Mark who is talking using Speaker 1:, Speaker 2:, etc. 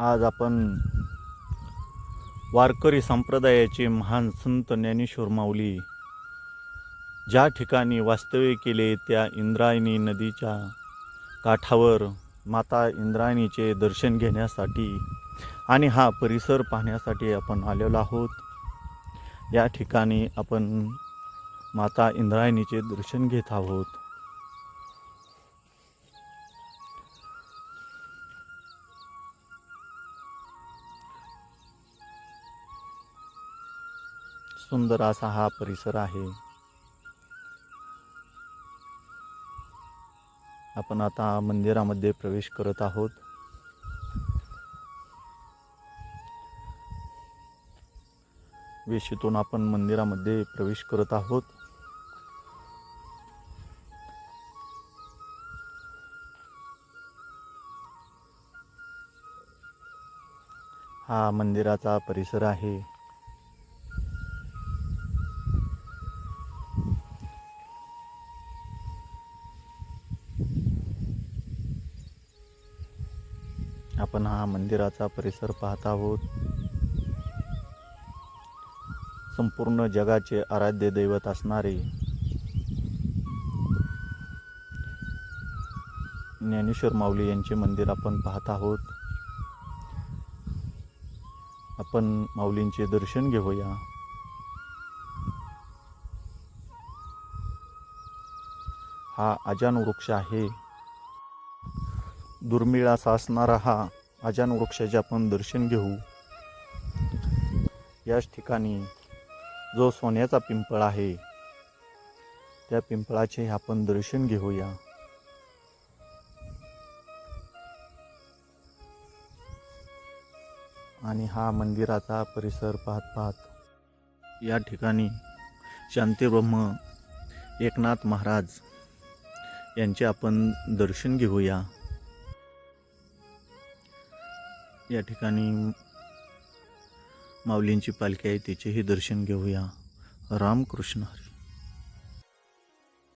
Speaker 1: आज आपण वारकरी संप्रदायाचे महान संत ज्ञानेश्वर माऊली ज्या ठिकाणी वास्तव्य केले त्या इंद्रायणी नदीच्या काठावर माता इंद्रायणीचे दर्शन घेण्यासाठी आणि हा परिसर पाहण्यासाठी आपण आलेलो आहोत. या ठिकाणी आपण माता इंद्रायणीचे दर्शन घेत आहोत. सुंदर असा हा परिसर आहे. आपण आता मंदिरामध्ये प्रवेश करत आहोत. वेशीतून आपण मंदिरामध्ये प्रवेश करत आहोत. हा मंदिराचा परिसर आहे. आपण हा मंदिराचा परिसर पाहत आहोत. संपूर्ण जगाचे आराध्य दैवत असणारे ज्ञानेश्वर माऊली यांचे मंदिर आपण पाहत आहोत. आपण माऊलींचे दर्शन घेऊया. हा अजान वृक्ष आहे. दुर्मिळ असा असणारा हा अजान वृक्षाचे आपण दर्शन घेऊ. याच ठिकाणी जो सोन्याचा पिंपळ आहे त्या पिंपळाचे आपण दर्शन घेऊया. आणि हा मंदिराचा परिसर पाहत पाहत या ठिकाणी शांतीब्रह्म एकनाथ महाराज यांचे आपण दर्शन घेऊया. या ठिकाणी माऊलींची पालखी आहे तिचेही दर्शन घेऊया. रामकृष्ण हरी.